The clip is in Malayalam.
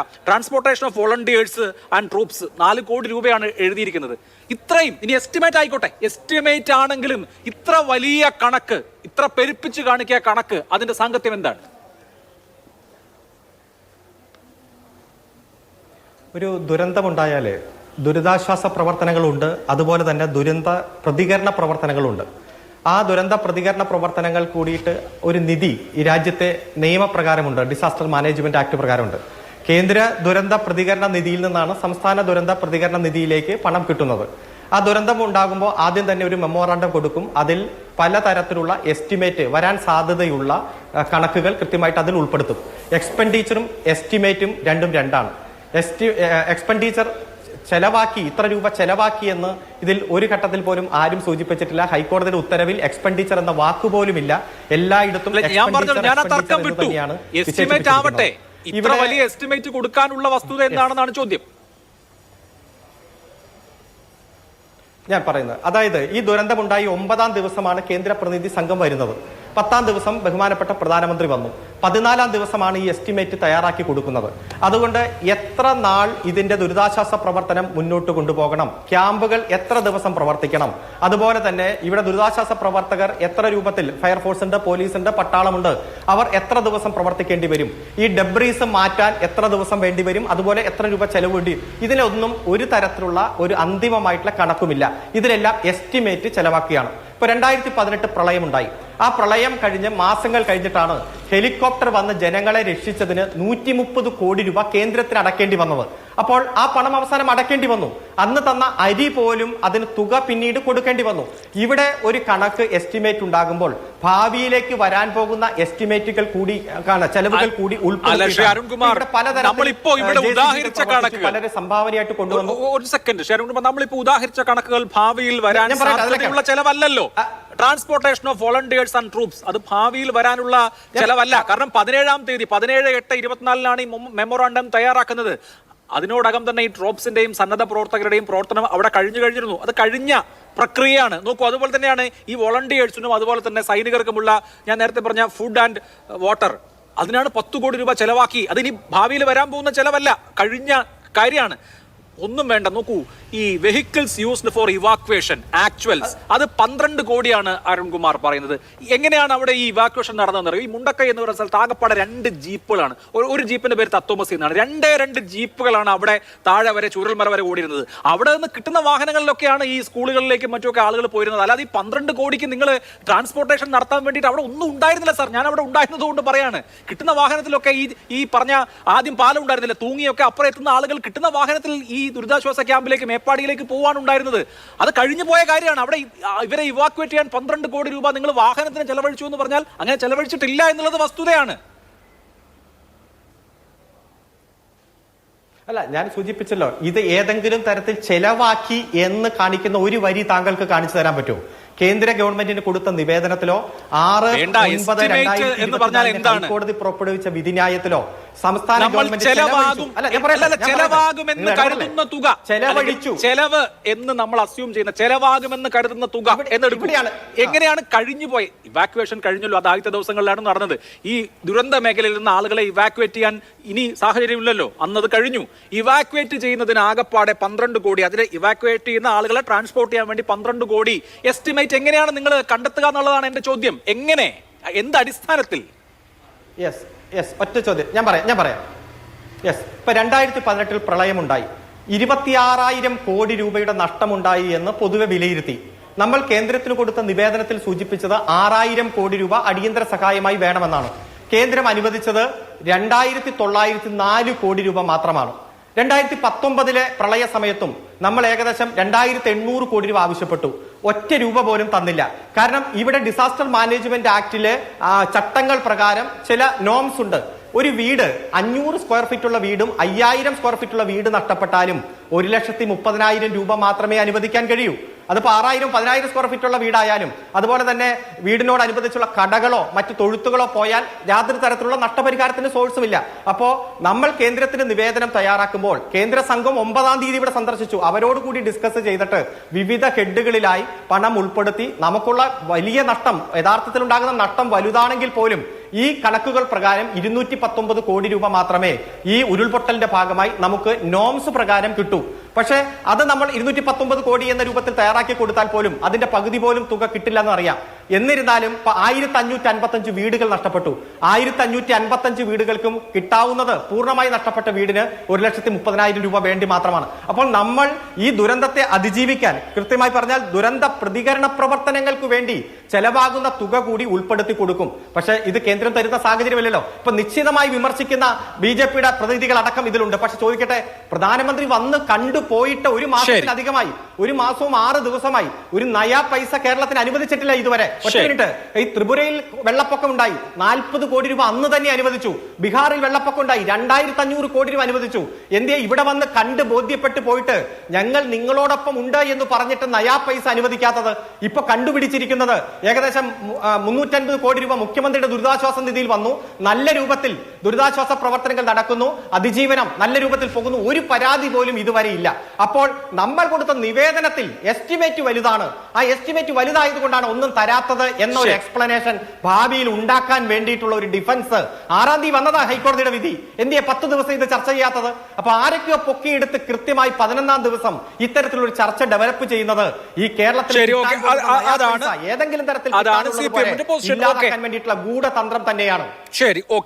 Transportation of volunteers and troops നാല് കോടി രൂപയാണ് എഴുതിയിരിക്കുന്നത്. ഇത്രയും ഇനി എസ്റ്റിമേറ്റ് ആയിക്കോട്ടെ. എസ്റ്റിമേറ്റ് ആണെങ്കിലും ഇത്ര വലിയ കണക്ക് ഇത്ര പെരുപ്പിച്ച് കാണിക്കുക കണക്ക് അതിന്റെ സാങ്കത്യം എന്താണ്? ഒരു ദുരന്തമുണ്ടായാൽ ദുരിതാശ്വാസ പ്രവർത്തനങ്ങളുണ്ട് അതുപോലെ തന്നെ ദുരന്ത പ്രതികരണ പ്രവർത്തനങ്ങളുണ്ട്. ആ ദുരന്ത പ്രതികരണ പ്രവർത്തനങ്ങൾ കൂടിയിട്ട് ഒരു നിധി ഈ രാജ്യത്തെ നിയമപ്രകാരമുണ്ട് ഡിസാസ്റ്റർ മാനേജ്മെന്റ് ആക്ട് പ്രകാരമുണ്ട്. കേന്ദ്ര ദുരന്ത പ്രതികരണ നിധിയിൽ നിന്നാണ് സംസ്ഥാന ദുരന്ത പ്രതികരണ നിധിയിലേക്ക് പണം കിട്ടുന്നത്. ആ ദുരന്തം ഉണ്ടാകുമ്പോൾ ആദ്യം തന്നെ ഒരു മെമ്മോറാണ്ടം കൊടുക്കും. അതിൽ പലതരത്തിലുള്ള എസ്റ്റിമേറ്റ് വരാൻ സാധ്യതയുള്ള കണക്കുകൾ കൃത്യമായിട്ട് അതിൽ ഉൾപ്പെടുത്തും. എക്സ്പെൻഡിച്ചറും എസ്റ്റിമേറ്റും രണ്ടും രണ്ടാണ്. എസ്റ്റി എക്സ്പെൻഡിച്ചർ ചെലവാക്കി ഇത്ര രൂപ ചെലവാക്കി എന്ന് ഇതിൽ ഒരു ഘട്ടത്തിൽ പോലും ആരും സൂചിപ്പിച്ചിട്ടില്ല. ഹൈക്കോടതിയുടെ ഉത്തരവിൽ എക്സ്പെൻഡിച്ചർ എന്ന വാക്കുപോലും ഇല്ല എല്ലായിടത്തും ഞാൻ ഞാൻ തർക്കം വിട്ടു. എസ്റ്റിമേറ്റ് ആവട്ടെ. ഇത്ര വലിയ എസ്റ്റിമേറ്റ് കൊടുക്കാനുള്ള വസ്തുത എന്താണെന്നാണ് ചോദ്യം. ഞാൻ പറയുന്നത്. അതായത് ഈ ദുരന്തമുണ്ടായി ഒമ്പതാം ദിവസമാണ് കേന്ദ്ര പ്രതിനിധി സംഘം വരുന്നത്. പത്താം ദിവസം ബഹുമാനപ്പെട്ട പ്രധാനമന്ത്രി വന്നു. പതിനാലാം ദിവസമാണ് ഈ എസ്റ്റിമേറ്റ് തയ്യാറാക്കി കൊടുക്കുന്നത്. അതുകൊണ്ട് എത്ര നാൾ ഇതിന്റെ ദുരിതാശ്വാസ പ്രവർത്തനം മുന്നോട്ട് കൊണ്ടുപോകണം? ക്യാമ്പുകൾ എത്ര ദിവസം പ്രവർത്തിക്കണം? അതുപോലെ തന്നെ ഇവിടെ ദുരിതാശ്വാസ പ്രവർത്തകർ എത്ര രൂപത്തിൽ ഫയർഫോഴ്സ് ഉണ്ട് പോലീസ് ഉണ്ട് പട്ടാളമുണ്ട് അവർ എത്ര ദിവസം പ്രവർത്തിക്കേണ്ടി വരും? ഈ ഡെബ്രീസ് മാറ്റാൻ എത്ര ദിവസം വേണ്ടി വരും? അതുപോലെ എത്ര രൂപ ചെലവ് വേണ്ടി? വരും? ഇതിലൊന്നും ഒരു തരത്തിലുള്ള ഒരു അന്തിമമായിട്ടുള്ള കണക്കുമില്ല. ഇതിലെല്ലാം എസ്റ്റിമേറ്റ് ചെലവാക്കുകയാണ്. ഇപ്പൊ രണ്ടായിരത്തി പതിനെട്ട് പ്രളയമുണ്ടായി. ആ പ്രളയം കഴിഞ്ഞ് മാസങ്ങൾ കഴിഞ്ഞിട്ടാണ് ഹെലികോപ്റ്റർ വന്ന് ജനങ്ങളെ രക്ഷിച്ചതിന് നൂറ്റി കോടി രൂപ കേന്ദ്രത്തിന് അടക്കേണ്ടി വന്നത്. അപ്പോൾ ആ പണം അവസാനം അടക്കേണ്ടി വന്നു. അന്ന് തന്ന അരി പോലും അതിന് തുക പിന്നീട് കൊടുക്കേണ്ടി വന്നു. ഇവിടെ ഒരു കണക്ക് എസ്റ്റിമേറ്റ് ഉണ്ടാകുമ്പോൾ ഭാവിയിലേക്ക് വരാൻ പോകുന്ന എസ്റ്റിമേറ്റുകൾ കൂടി ചെലവുകൾ കൂടി. വളരെ സംഭാവനയായിട്ട് കൊണ്ടുവന്നു. ഒരു സെക്കൻഡ് നമ്മളിപ്പോ ഉദാഹരിച്ച കണക്കുകൾ ഭാവിയിൽ വരാൻ സാധ്യതയുള്ള. ചെലവല്ലല്ലോ. Transportation of volunteers and troops അത് ഭാവിയിൽ വരാനുള്ള ചെലവല്ല. കാരണം പതിനേഴാം തീയതി പതിനേഴ് എട്ട് ഇരുപത്തിനാലിനാണ് ഈ മെമ്മോറാണ്ടം തയ്യാറാക്കുന്നത്. അതിനോടകം തന്നെ ഈ ട്രോപ്സിന്റെയും സന്നദ്ധ പ്രവർത്തകരുടെയും പ്രവർത്തനം അവിടെ കഴിഞ്ഞു കഴിഞ്ഞിരുന്നു. അത് കഴിഞ്ഞ പ്രക്രിയയാണ്. നോക്കൂ അതുപോലെ തന്നെയാണ് ഈ വോളണ്ടിയേഴ്സിനും അതുപോലെ തന്നെ സൈനികർക്കുമുള്ള ഞാൻ നേരത്തെ പറഞ്ഞ ഫുഡ് ആൻഡ് വാട്ടർ അതിനാണ് പത്ത് കോടി രൂപ ചെലവാക്കി. അതിനി ഭാവിയിൽ വരാൻ പോകുന്ന ചെലവല്ല. കഴിഞ്ഞ കാര്യമാണ്. ഒന്നും വേണ്ട നോക്കൂ. ഈ vehicles used for evacuation actuals അത് പന്ത്രണ്ട് കോടിയാണ് അരുൺകുമാർ പറയുന്നത്. എങ്ങനെയാണ് അവിടെ ഈ ഇവാക്വേഷൻ നടന്നതെന്ന് അറിയോ? ഈ മുണ്ടക്കൈ എന്ന് പറയുന്ന സ്ഥലത്ത് ആകെപ്പാടെ രണ്ട് ജീപ്പുകളാണ്. ഒരു- ജീപ്പിന്റെ പേര് തത്വമസി എന്നാണ്. രണ്ടേ രണ്ട് ജീപ്പുകളാണ് അവിടെ താഴെ വരെ ചുരൽമര വരെ ഓടിയിരുന്നത്. അവിടെ നിന്ന് കിട്ടുന്ന വാഹനങ്ങളിലൊക്കെയാണ് ഈ സ്കൂളുകളിലേക്കും മറ്റുമൊക്കെ ആളുകൾ പോയിരുന്നത്. അല്ലാതെ ഈ പന്ത്രണ്ട് കോടിക്ക് നിങ്ങൾ ട്രാൻസ്പോർട്ടേഷൻ നടത്താൻ വേണ്ടിയിട്ട് അവിടെ ഒന്നും ഉണ്ടായിരുന്നില്ല സാർ ഞാൻ അവിടെ ഉണ്ടായിരുന്നത് കൊണ്ട് പറയാണ്. കിട്ടുന്ന വാഹനത്തിലൊക്കെ ഈ ഈ പറഞ്ഞ ആദ്യം പാലം ഉണ്ടായിരുന്നില്ല. തൂങ്ങിയൊക്കെ അപ്പുറം എത്തുന്ന ആളുകൾ കിട്ടുന്ന വാഹനത്തിൽ ഈ ദുരിതാശ്വാസ ക്യാമ്പിലേക്ക് മേപ്പാടിയിലേക്ക് പോകാനുണ്ടായിരുന്നത് അത് കഴിഞ്ഞു പോയ കാര്യമാണ്. അവിടെ ഇവരെ ഇവാക്വേറ്റ് ചെയ്യാൻ പന്ത്രണ്ട് കോടി രൂപ നിങ്ങൾ വാഹനത്തിന് ചെലവഴിച്ചു എന്ന് പറഞ്ഞാൽ അങ്ങനെ ചെലവഴിച്ചിട്ടില്ല എന്നുള്ളത് വസ്തുതയാണ്. അല്ല ഞാൻ സൂചിപ്പിച്ചല്ലോ ഇത് ഏതെങ്കിലും തരത്തിൽ ചെലവാക്കി എന്ന് കാണിക്കുന്ന ഒരു വരി താങ്കൾക്ക് കാണിച്ചു തരാൻ പറ്റുമോ? കേന്ദ്ര ഗവൺമെന്റിന് കൊടുത്ത നിവേദനത്തിലോ ആറ് ഒൻപത് രണ്ടായിരത്തി? ഹൈക്കോടതി പുറപ്പെടുവിച്ച വിധിന്യായത്തിലോ സംസ്ഥാന ചെലവാകുമെന്ന് കരുതുന്ന തുക. ചെലവഴിച്ചു. ചെലവ് എന്ന് നമ്മൾ അസ്യൂം ചെയ്യുന്ന ചെലവാകുമെന്ന് കരുതുന്ന തുക എന്നെടുക്കുകയാണ് എന്നെടുക്കും എങ്ങനെയാണ് കഴിഞ്ഞു പോയി ഇവാക്യുവേഷൻ കഴിഞ്ഞല്ലോ അത് ആദ്യത്തെ ദിവസങ്ങളിലാണ് നടന്നത്. ഈ ദുരന്ത മേഖലയിൽ നിന്ന് ആളുകളെ ഇവാക്യുവേറ്റ് ചെയ്യാൻ ഇനി സാഹചര്യമില്ലല്ലോ. അന്നത് കഴിഞ്ഞു. ഇവാക്യുവേറ്റ് ചെയ്യുന്നതിന് ആകപ്പാടെ പന്ത്രണ്ട് കോടി അതിൽ ഇവാക്യുവേറ്റ് ചെയ്യുന്ന ആളുകളെ ട്രാൻസ്പോർട്ട് ചെയ്യാൻ വേണ്ടി പന്ത്രണ്ട് കോടി. എസ്റ്റിമേറ്റ് എങ്ങനെയാണ് നിങ്ങൾ കണ്ടെത്തുക എന്നുള്ളതാണ് എന്റെ ചോദ്യം. എങ്ങനെ? എന്ത് അടിസ്ഥാനത്തിൽ? യെസ് യെസ് ഒറ്റ ചോദ്യം. ഞാൻ പറയാം ഞാൻ പറയാം. യെസ് ഇപ്പൊ രണ്ടായിരത്തി പതിനെട്ടിൽ പ്രളയമുണ്ടായി. ഇരുപത്തിയാറായിരം കോടി രൂപയുടെ നഷ്ടമുണ്ടായി എന്ന് പൊതുവെ വിലയിരുത്തി. നമ്മൾ കേന്ദ്രത്തിന് കൊടുത്ത നിവേദനത്തിൽ സൂചിപ്പിച്ചത് ആറായിരം കോടി രൂപ അടിയന്തര സഹായമായി വേണമെന്നാണ്. കേന്ദ്രം അനുവദിച്ചത് രണ്ടായിരത്തി തൊള്ളായിരത്തി നാല് കോടി രൂപ മാത്രമാണ്. രണ്ടായിരത്തി പത്തൊമ്പതിലെ പ്രളയ സമയത്തും നമ്മൾ ഏകദേശം രണ്ടായിരത്തി എണ്ണൂറ് കോടി രൂപ ആവശ്യപ്പെട്ടു. ഒറ്റ രൂപ പോലും തന്നില്ല. കാരണം ഇവിടെ ഡിസാസ്റ്റർ മാനേജ്മെന്റ് ആക്ടിലെ ചട്ടങ്ങൾ പ്രകാരം ചില നോംസ് ഉണ്ട്. ഒരു വീട് അഞ്ഞൂറ് സ്ക്വയർ ഫീറ്റ് ഉള്ള വീടും അയ്യായിരം സ്ക്വയർ ഫീറ്റ് ഉള്ള വീട് നഷ്ടപ്പെട്ടാലും ഒരു ലക്ഷത്തി മുപ്പതിനായിരം രൂപ മാത്രമേ അനുവദിക്കാൻ കഴിയൂ. അതിപ്പോ ആറായിരം പതിനായിരം സ്ക്വയർ ഫീറ്റ് ഉള്ള വീടായാലും അതുപോലെ തന്നെ വീടിനോടനുബന്ധിച്ചുള്ള കടകളോ മറ്റ് തൊഴുത്തുകളോ പോയാൽ യാതൊരു തരത്തിലുള്ള നഷ്ടപരിഹാരത്തിന് സോഴ്സും ഇല്ല. അപ്പോ നമ്മൾ കേന്ദ്രത്തിന് നിവേദനം തയ്യാറാക്കുമ്പോൾ കേന്ദ്ര സംഘം ഒമ്പതാം തീയതി ഇവിടെ സന്ദർശിച്ചു. അവരോട് കൂടി ഡിസ്കസ് ചെയ്തിട്ട് വിവിധ ഹെഡുകളിലായി പണം ഉൾപ്പെടുത്തി നമുക്കുള്ള വലിയ നഷ്ടം യഥാർത്ഥത്തിൽ ഉണ്ടാകുന്ന നഷ്ടം വലുതാണെങ്കിൽ പോലും ഈ കണക്കുകൾ പ്രകാരം ഇരുന്നൂറ്റി കോടി രൂപ മാത്രമേ ഈ ഉരുൾപൊട്ടലിന്റെ ഭാഗമായി നമുക്ക് നോംസ് പ്രകാരം കിട്ടൂ. പക്ഷേ അത് നമ്മൾ ഇരുന്നൂറ്റി കോടി എന്ന രൂപത്തിൽ തയ്യാറാക്കി കൊടുത്താൽ പോലും അതിന്റെ പകുതി പോലും തുക കിട്ടില്ല എന്ന് അറിയാം. എന്നിരുന്നാലും ആയിരത്തി അഞ്ഞൂറ്റി അൻപത്തഞ്ച് വീടുകൾ നഷ്ടപ്പെട്ടു. ആയിരത്തി അഞ്ഞൂറ്റി അൻപത്തഞ്ച് വീടുകൾക്കും കിട്ടാവുന്നത് പൂർണമായി നഷ്ടപ്പെട്ട വീടിന് ഒരു ലക്ഷത്തി മുപ്പതിനായിരം രൂപ വേണ്ടി മാത്രമാണ്. അപ്പോൾ നമ്മൾ ഈ ദുരന്തത്തെ അതിജീവിക്കാൻ കൃത്യമായി പറഞ്ഞാൽ ദുരന്ത പ്രതികരണ പ്രവർത്തനങ്ങൾക്ക് വേണ്ടി ചെലവാകുന്ന തുക കൂടി ഉൾപ്പെടുത്തി കൊടുക്കും. പക്ഷെ ഇത് കേന്ദ്രം തരുന്ന സാഹചര്യമല്ലല്ലോ. ഇപ്പൊ നിശ്ചിതമായി വിമർശിക്കുന്ന ബി ജെ പിയുടെ പ്രതിനിധികൾ അടക്കം ഇതിലുണ്ട്. പക്ഷെ ചോദിക്കട്ടെ പ്രധാനമന്ത്രി വന്ന് കണ്ടു പോയിട്ട് ഒരു മാസത്തിലധികമായി ഒരു മാസവും ആറ് ദിവസമായി ഒരു നയാ പൈസ കേരളത്തിന് അനുവദിച്ചിട്ടില്ല ഇതുവരെ. ഒറ്റ. മിനിറ്റ്. ഈ ത്രിപുരയിൽ വെള്ളപ്പൊക്കം ഉണ്ടായി. നാൽപ്പത് കോടി രൂപ അന്ന് തന്നെ അനുവദിച്ചു. ബീഹാറിൽ വെള്ളപ്പൊക്കം ഉണ്ടായി. രണ്ടായിരത്തി അഞ്ഞൂറ് കോടി രൂപ അനുവദിച്ചു. എന്തിയെ? ഇവിടെ വന്ന് കണ്ട് ബോധ്യപ്പെട്ട് പോയിട്ട് ഞങ്ങൾ നിങ്ങളോടൊപ്പം ഉണ്ട് എന്ന് പറഞ്ഞിട്ട് നയാ പൈസ അനുവദിക്കാത്തത് ഇപ്പൊ കണ്ടുപിടിച്ചിരിക്കുന്നത് ഏകദേശം മുന്നൂറ്റൻപത് കോടി രൂപ മുഖ്യമന്ത്രിയുടെ ദുരിതാശ്വാസ നിധിയിൽ വന്നു. നല്ല രൂപത്തിൽ ദുരിതാശ്വാസ പ്രവർത്തനങ്ങൾ നടക്കുന്നു. അതിജീവനം നല്ല രൂപത്തിൽ പോകുന്നു. ഒരു പരാതി പോലും ഇതുവരെ ഇല്ല. അപ്പോൾ നമ്മൾ കൊടുത്ത നിവേദനത്തിൽ എസ്റ്റിമേറ്റ് വലുതാണ്. ആ എസ്റ്റിമേറ്റ് വലുതായതുകൊണ്ടാണ് ഒന്നും തരാത്തത് എന്ന ഒരു എക്സ്പ്ലനേഷൻ ഭാവിയിൽ ഉണ്ടാക്കാൻ വേണ്ടിയിട്ടുള്ള ഒരു ഡിഫൻസ് ആറാം തീയതി വന്നതാ ഹൈക്കോടതിയുടെ വിധി. എന്തിയെ പത്ത് ദിവസം ഇത് ചർച്ച ചെയ്യാത്തത്? അപ്പൊ ആരൊക്കെയോ പൊക്കിയെടുത്ത് കൃത്യമായി പതിനൊന്നാം ദിവസം ഇത്തരത്തിലുള്ള ഒരു ചർച്ച ഡെവലപ്പ് ചെയ്യുന്നത് ഈ കേരളത്തിൽ ഏതെങ്കിലും തരത്തിൽ ഗൂഢതന്ത്രം തന്നെയാണ്. ശരി ഓക്കെ.